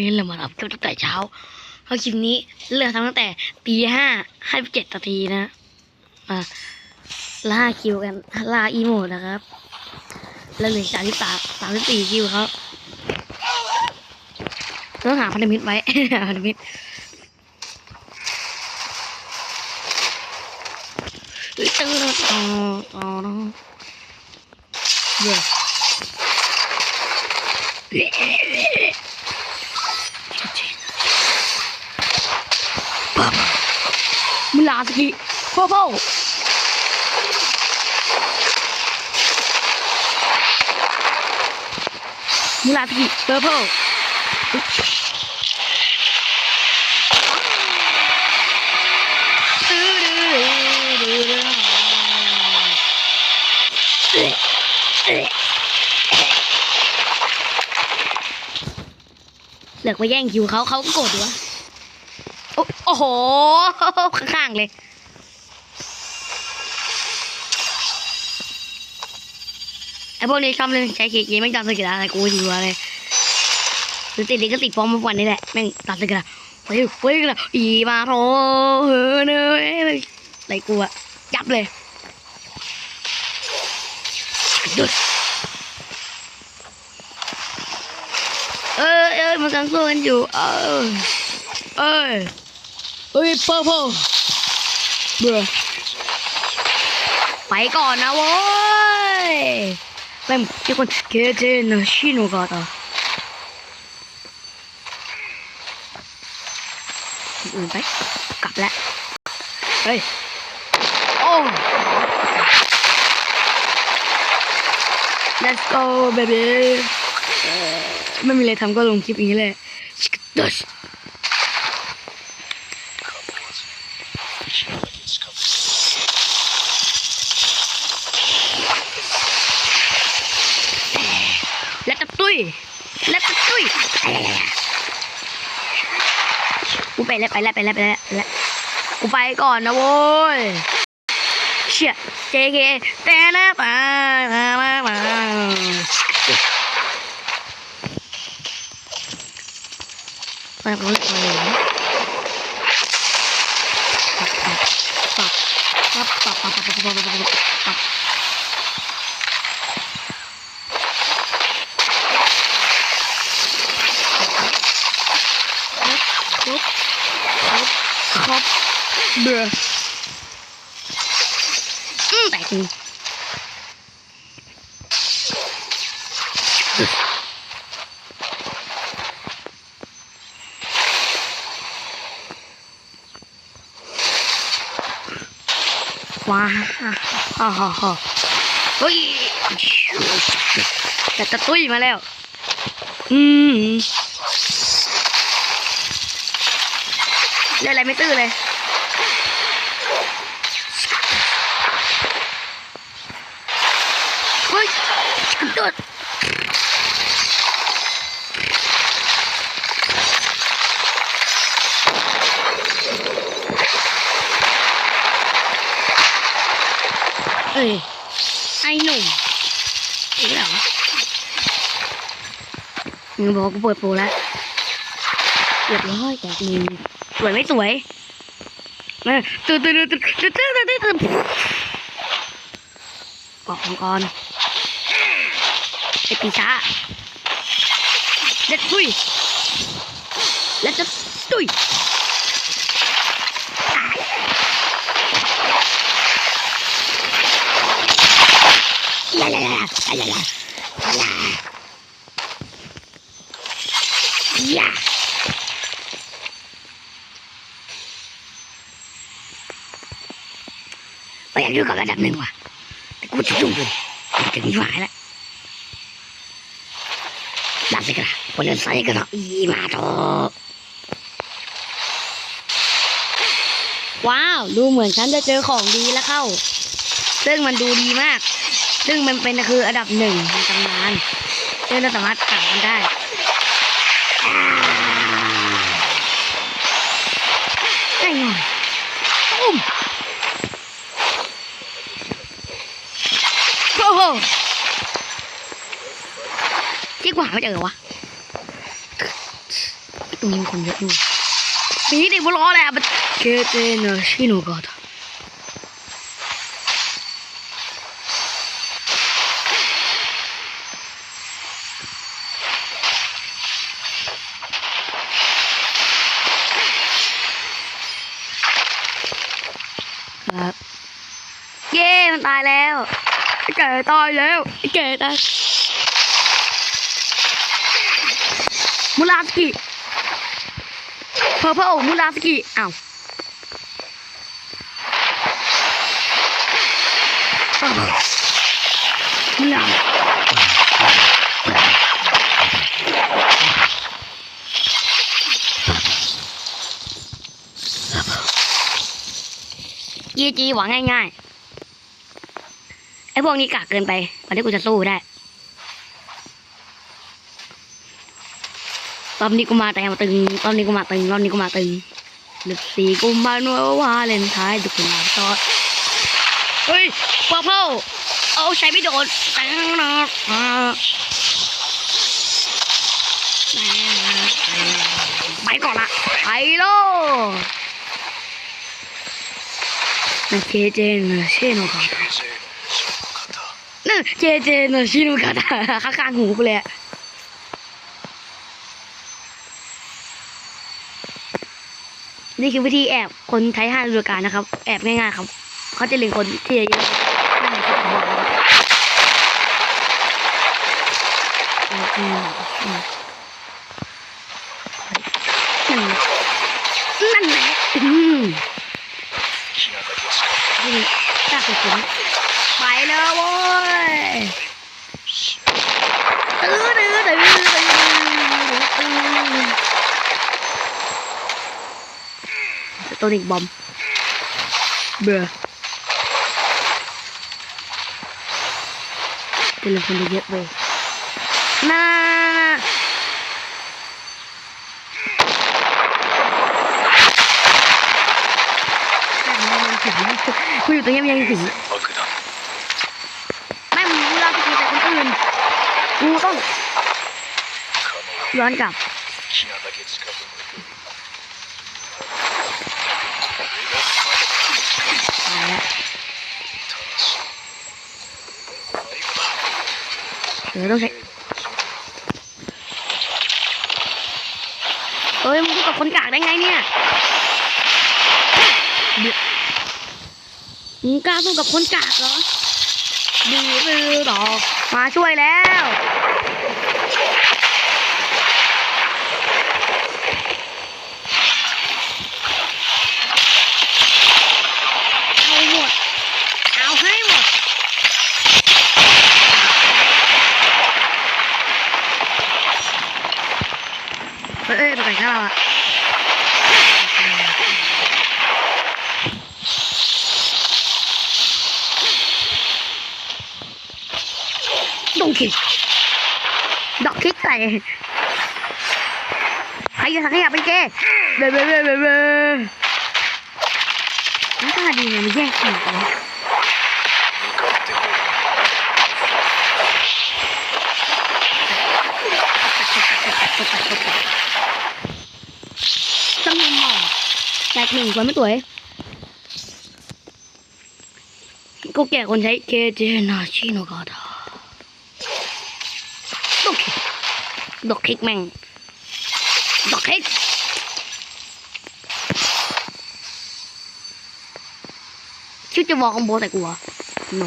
นี่เรามารับคลิปตั้งแต่เช้าเพราะคลิปนี้เริ่มทำตั้งแต่ตีห้าให้เจ็ดนาทีนะมาล่าคิวกันล่าอีโมดนะครับแล้วเหลือสามสิบสามสามสิบสี่คิวครับต้องหาพันธมิตรไว้พันธมิตรเฮ้ยตึ้งต่อต่อต่อเดี๋ยว มุ ลาสกิโพ่อพ่อมุลาสกิเปอร์เพลเลือกไปแย่งคิวเขาเขาก็โกรธอยู่วะ โอ้โห ข้างๆเลยไอพวกนี้ชอบเล่นใช้เคเกมไม่ตัดสกิลอะไรกูจริงวะเลยหรือติดลิขสิทธิ์ฟ้องมาวันนี้แหละแม่งตัดสกิลเฮ้ยเฮ้ยกันอีมาโถเฮ้ยเนยอะไรกูอะยับเลยดุดเอ้ยเอ้ยมันกำลังสู้กันอยู่ เออเอ้ย เอ้ยเปอร์เพลเบื่อไปก่อนนะโว้ยแม่งที่คนเคเจนะชิโนกาตาอื่นไปกลับแล้วเฮ้ยโอ้ let's go baby เอ่อไม่มีอะไรทำก็ลงคลิปอย่างนี้เลยชิคกี้พาย และตะตุ้ยและตะตุ้ยกูไป แล้วไปแล้วไปแล้วไปแล้วไปแล้วกูไปก่อนนะโว้ยเชี่ยเจเคแต่นะมามามามาไปก่อนเลยปับปับปับปับปับปับปับปับปับปับ ครบครบครบเบื่อแตกจริงว้าฮ่าฮ่าฮ่าเฮ้ยแต่ตะตุ้ยมาแล้ว อืมเล่นอะไรไม่ตื้อเลย ดูดเฮ้ยไอหนุ่มอีกแล้วมึงบอกกูปวดปูแล้วเรียบร้อยแต่มึสวยไม่สวยมาตื่นตื่นตื่นตื่นตื่นตื่นตื่นออกก่อน thì xả Let's free Let's just do La la la la la la la. Yeah. Bây giờ đưa cả đập lên qua Cút chung rồi Đừng phải đấy เล่นใส่กระอีมาโตว้าว ดูเหมือนฉันจะเจอของดีแล้วเข้า ซึ่งมันดูดีมาก ซึ่งมันเป็นคืออันดับหนึ่งในตำนานซึ่งเราสามารถสั่งมันได้อ่าได้หน่อยตุ้ม โอ้โหที่กว่าไม่เจอวะรงนี้คนเยอะด้วยมีเด็กบอลแหละมันเกเตนะชิโนกาตาครับเย้มันตายแล้วไอ้แก่ตายแล้วไอ้แก่ตายมูรา สกิเพอร์เพลมูราสกิอ้าวอ้าวมูรายีจีหวังง่ายๆไอ้พวกนี้กากเกินไปกว่าที่กูจะสู้ได้ รอบนี้กูมาแต่มาตึงรอบนี้กูมาตึงรอบนี้กูมาตึงหนึ่งสี่กูมาโนวาเลนท้ายทุกคนมาตอดเฮ้ยปอเพ่อเอาใช้ไม่โดนแต่งนะไปก่อนละไปโลนะเจเจนะเชโนกาตานั่นเจเจนะชิโนกาตาข้างหูกูเลยอะ นี่คือวิธีแอบคนใช้ห้าฤดูกาลนะครับ แอบง่ายๆครับ เขาจะเล็งคนที่เยอะๆนั่นคือผมบอกแล้วนั่นแหละอืมนี่ตาสุดไปเลยโว้ยตื้อตื้อตื้อตื้อตื้อ สโตนิกบอมเบื่อเป็นคนเยอะเว้ยน่ากูอ ดี๋ยวต้องใช้เอ้ยมึงกับคนกากได้ไงเนี่ยเดี๋ยวมึงกล้าสู้กับคนกากเหรอดีมือหรอมาช่วยแล้ว เอาหมด เอาให้หมด เอ้ยเอ้ยไปไหนกันเราอะดงคิกดอกคิก ใครอยู่ทางขยะเป็นเกเบ้เบเบ้เบ้เบ้มันก็ดีนะมันแยกกันต้องมีหมอกแตกหนึ่งคนไม่ตัวเองกูแก่คนใช้เคเจนาชิโนกาตา ดอกคิกแม่งดอกคิกชื่อจะบอกคอมโบแต่กูเหรอ no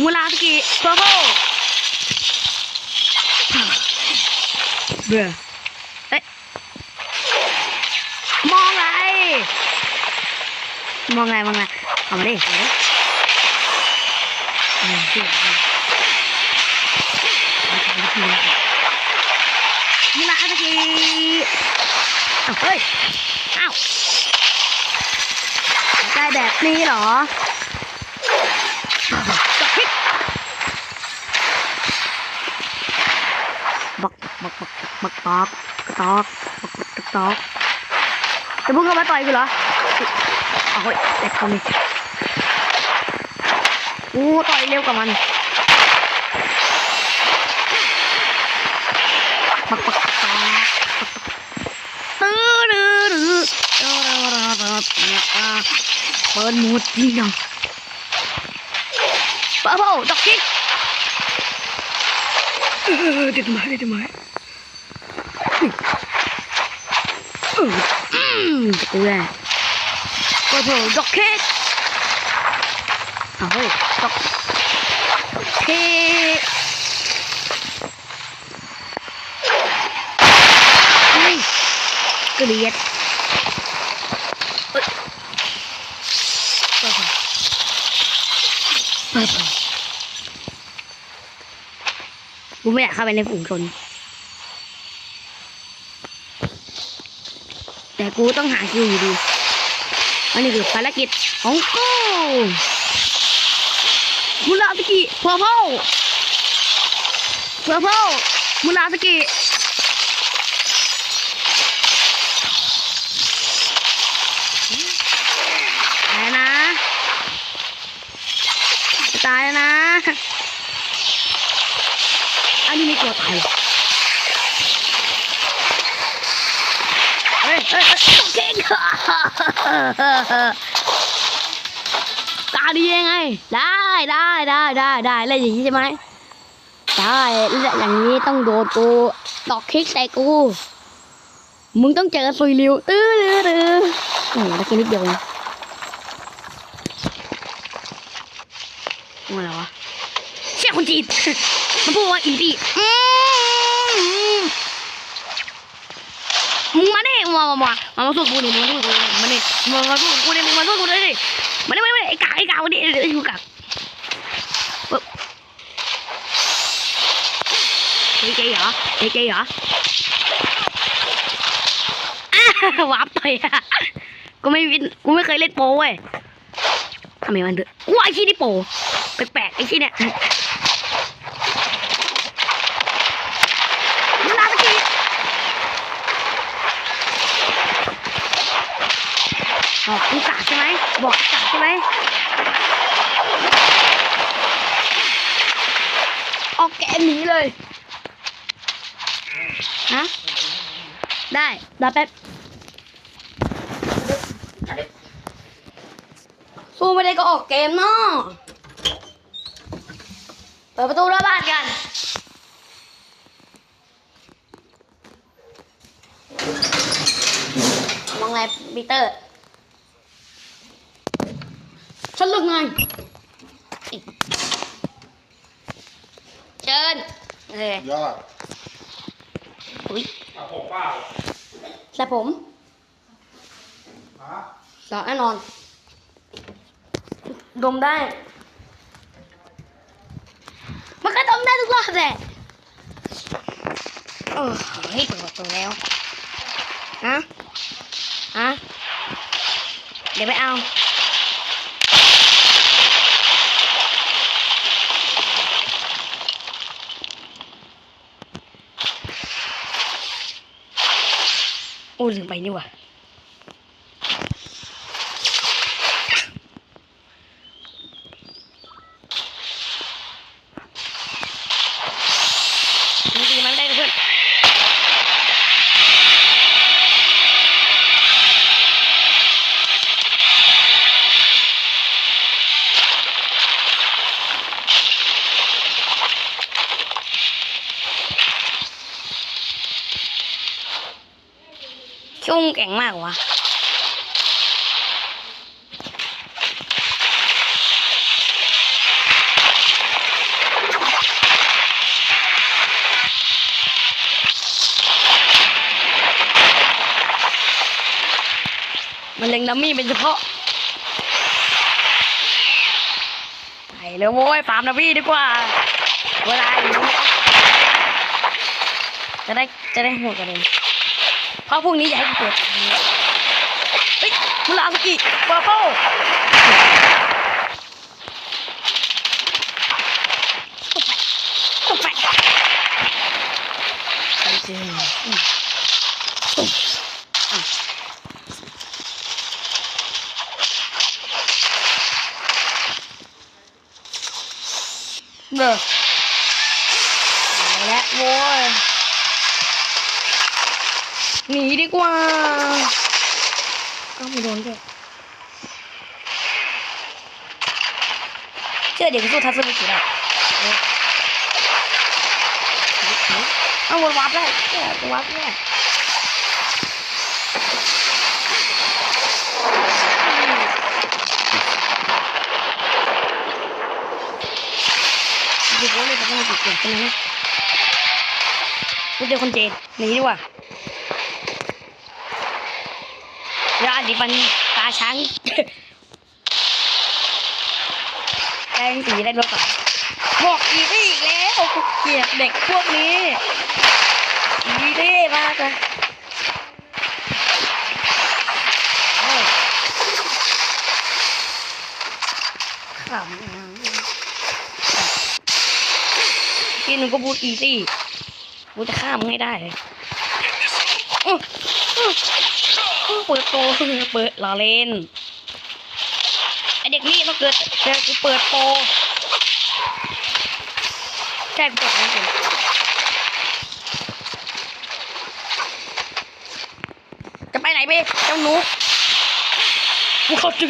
มูลาสกิเพอร์โพเบื่อเอ๊ะมองไงมองไงมองไงเอามาดิ เอามาเอามาดิเอามาดิมูลาสกิเอาเฮ้ยเอ้าได้แบบนี้เหรอบักบักบักบักบักกระตอกบักตอกจะพุ่งเข้ามาต่อยกูเหรอเอาเฮ้ยเด็กคนนี้ กูต่อยเร็วกว่ามันปักปักปักปักตื้อดื้อดื้อเปิดหมดนี่นะเปิดโอ้ดอกคิกเออเด็ดไม้เด็ดไม้อืมกูแหละเปิดโอ้ดอกคิก อาเฮ้ยดอกคิกเฮ้ยเกลียดเอ้ยเปิดเปิดกูไม่อยากเข้าไปในฝูงชน แต่กูต้องหาคิวอยู่ดีอันนี้คือภารกิจของกู มุราสกิเพอร์เพลเพอร์เพลมุราสกิตายนะตายนะ อันนี้ม่กลัวตายเฮ้ยเฮ้ยเก่งตา ดียังไง ได้ได้ได้ได้ได้แล้วอย่างนี้ใช่ไหมได้แล้วอย่างนี้ต้องโดนกูดอกคลิกใส่กู มึงต้องเจอซุยริวตื้อตื้อตื้อโอ้โหตะกี้นิดเดียวเองว่าอะไรวะเชี่ยคนจีนมันพูดว่าอินดี้อืมมึงมาดิมามามามามาสู้กูดิมึงมาสู้กูดิมาดิมึงมาสู้กูดิมึงมาสู้กูดิ มาดิมาดิมาดิไอ้กากไอ้กากมาดิไอ้กูกากปึ๊บเจ๊เจ๊เหรอเจ๊เหรออ้าวาร์ปต่อยอะกูไม่วินกูไม่เคยเล่นโปเว้ยทำไมมันเถอะว่าไอ้ที่นี่โปแปลกๆไอ้ที่เนี่ยบอกกูกาดใช่ไหมบอกกูกาดใช่ไหมออกแกหนีเลยฮะได้รอแป๊บสู้ไม่ได้ก็ออกเกมเนาะเปิดประตูหน้าบ้านกันมองไงปีเตอร์ ฉันเลือกไงเชิญเอ้ยยอดอุ้ยเอาผมเปล่าใส่ผมฮะสองแน่นอน ดมได้ มันก็ดมได้ทุกรอบแหละเออเฮ้ยเปิดประตูแล้วฮะฮะเดี๋ยวไปเอา โอ้ลืมไปนี่ว่า แข็งมากวะมันเล็งดัมมี่เป็นเฉพาะ ไปเลยโว้ยฟาร์มดัมมี่ดีกว่าเวลาอยู่จะได้จะได้หัวกันเอง เพราะพรุ่งนี้อยากให้กูเปิดเฮ้ยมุราสกิเปอร์โป้ตบไปตบไปไปเจออืมตุ๊บอะ เบอร์และโว้ย หนีดีกว่า ก็ไม่โดนด้วยเชื่อเด็กสู้ทัศนกิจได้เออเอาวนวับได้เนี่ยวนวับได้ดูว่าเลยทัศนกิจเก่งใช่ไหมเนี่ยกูเจอคนเจนหนีดีกว่าแล้วอันนี้มันตาช้างแดงสีได้ด้วยก่อนบอกอีนี่อีกแล้วกูเกลียดเด็กพวกนี้อีนี่มากเลยขำนะกินหนูก็บูดอีซี่บูจะฆ่ามให้ได้เลย เปิดโปรเปิดลาเล่นไอเด็กนี่ต้องเกิดเจอกูเปิดโปรใช่เปิดแล้วจริงจะไปไหนไปเจ้าหนูกูเขาจื้อ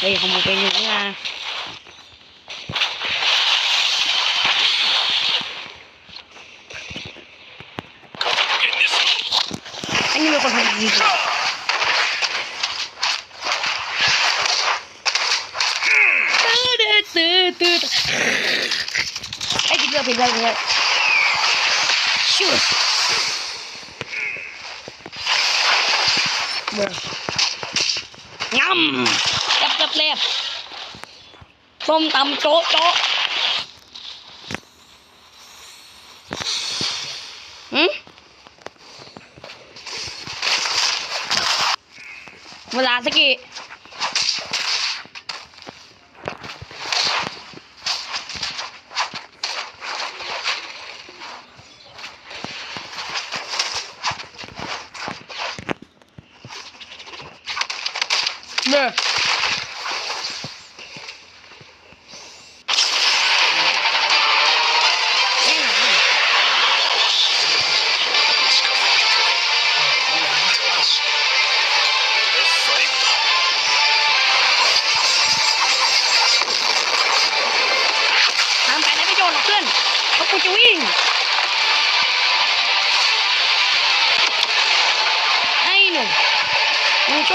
เฮ้ยของมึงเป็นอย่างนี้นะอันนี้มีคนทำดีกว่าตื้อตื้อตื้อตื้อ ไอ้กินเลือดผิดเลยเล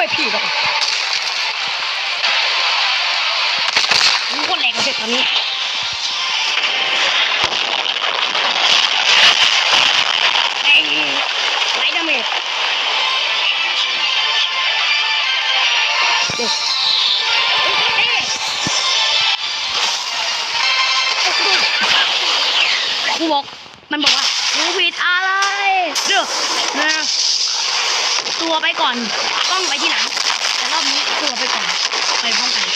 ยพี่ก่อนมึงก็แรงเด็กตอนนี้ ตัวไปก่อนต้องไปที่หลังแต่รอบนี้ตัวไปก่อนไปพร้อมกัน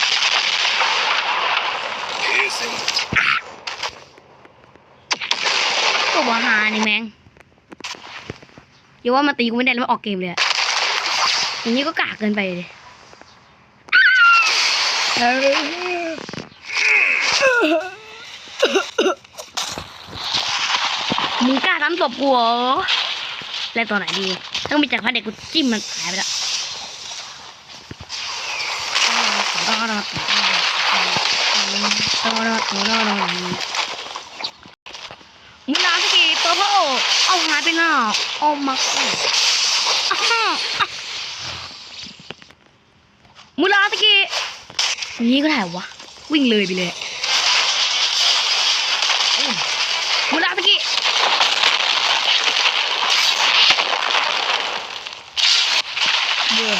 ตัวหานี่แมงอย่าว่ามาตีกูไม่ได้แล้วมาออกเกมเลยอะอย่างนี้ก็กากเกินไปเลยมึงกล้าทำศพกูเหรอแล้วตัวไหนดี ต้องมีจากพระเด็กกูจิ้มมันหายไปแล้วมุนาสกีเปอร์เพลเอาหายไปหน้าเอามาอะฮะอะมุนาสกีนี่ก็ได้วะ วิ่งเลยไปเลยอืมมุนาสกีเบื่อ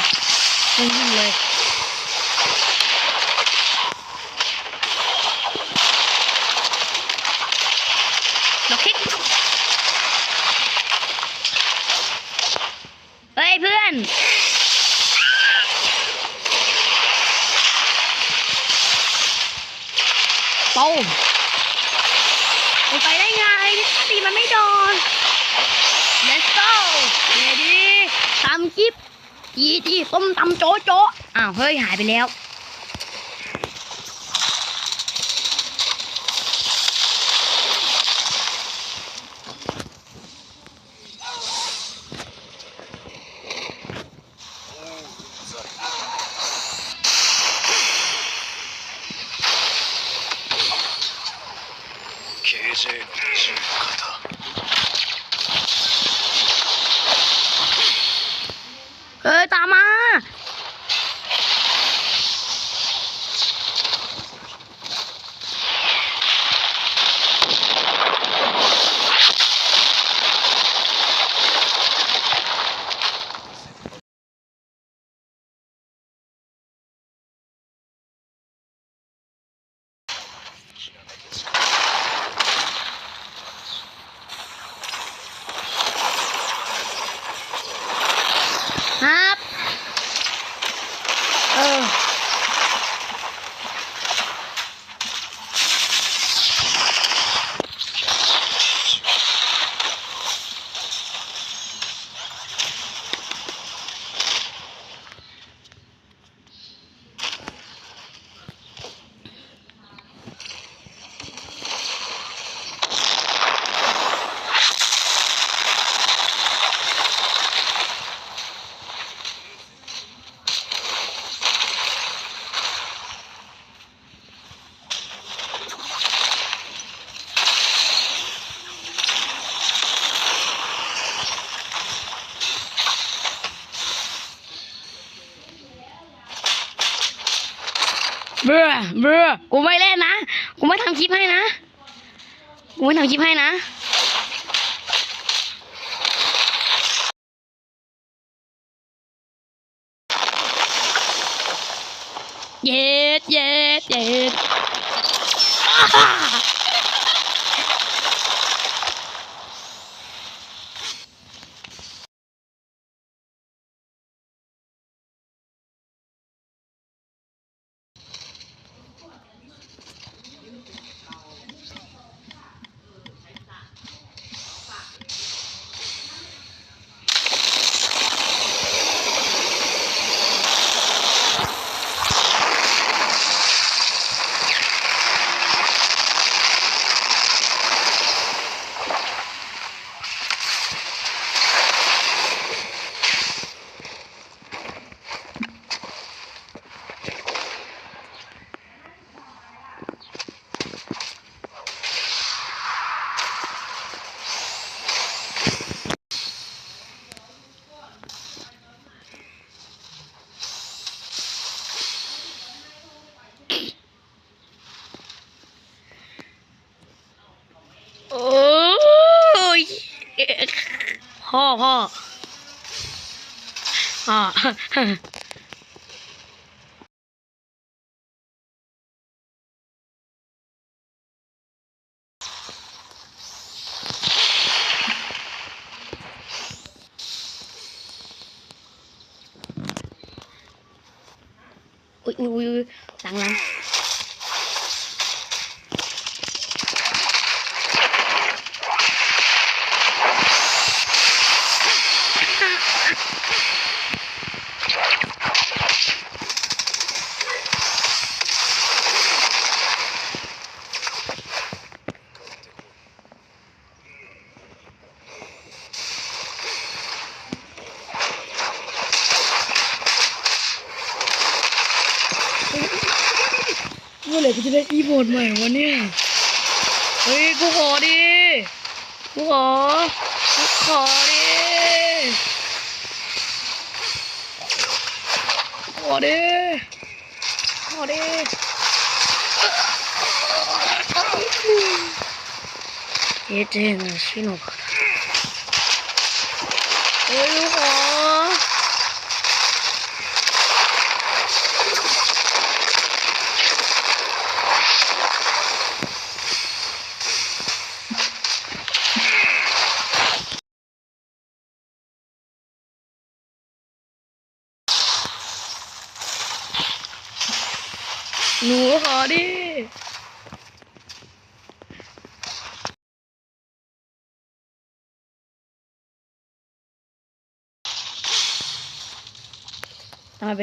วิ่งเลย ดอกคิกเฮ้ยเพื่อน ปูมไปไปได้ไงตีมันไม่โดน let's go เรดี้ทำจิ๊บจีจีต้มตำโจ๊ะโจ๊ะอ้าวเฮ้ยหายไปแล้ว เบื่อเบื่อกูไม่เล่นนะ กูไม่ทำคลิปให้นะ กูไม่ทำคลิปให้นะ เย็ดเย็ดเย็ดอ้าโอ้ยพ่อพ่อ พ่ออุ้ยอุ้ เมื่อไหร่กูจะได้อีโมดใหม่วะเนี่ย เฮ้ย กูขอดิ กูขอ กูขอดิ ขอดิ ขอดิเอเจนชิโนะเฮ้ยกูขอ หนูขอดิ ทำไ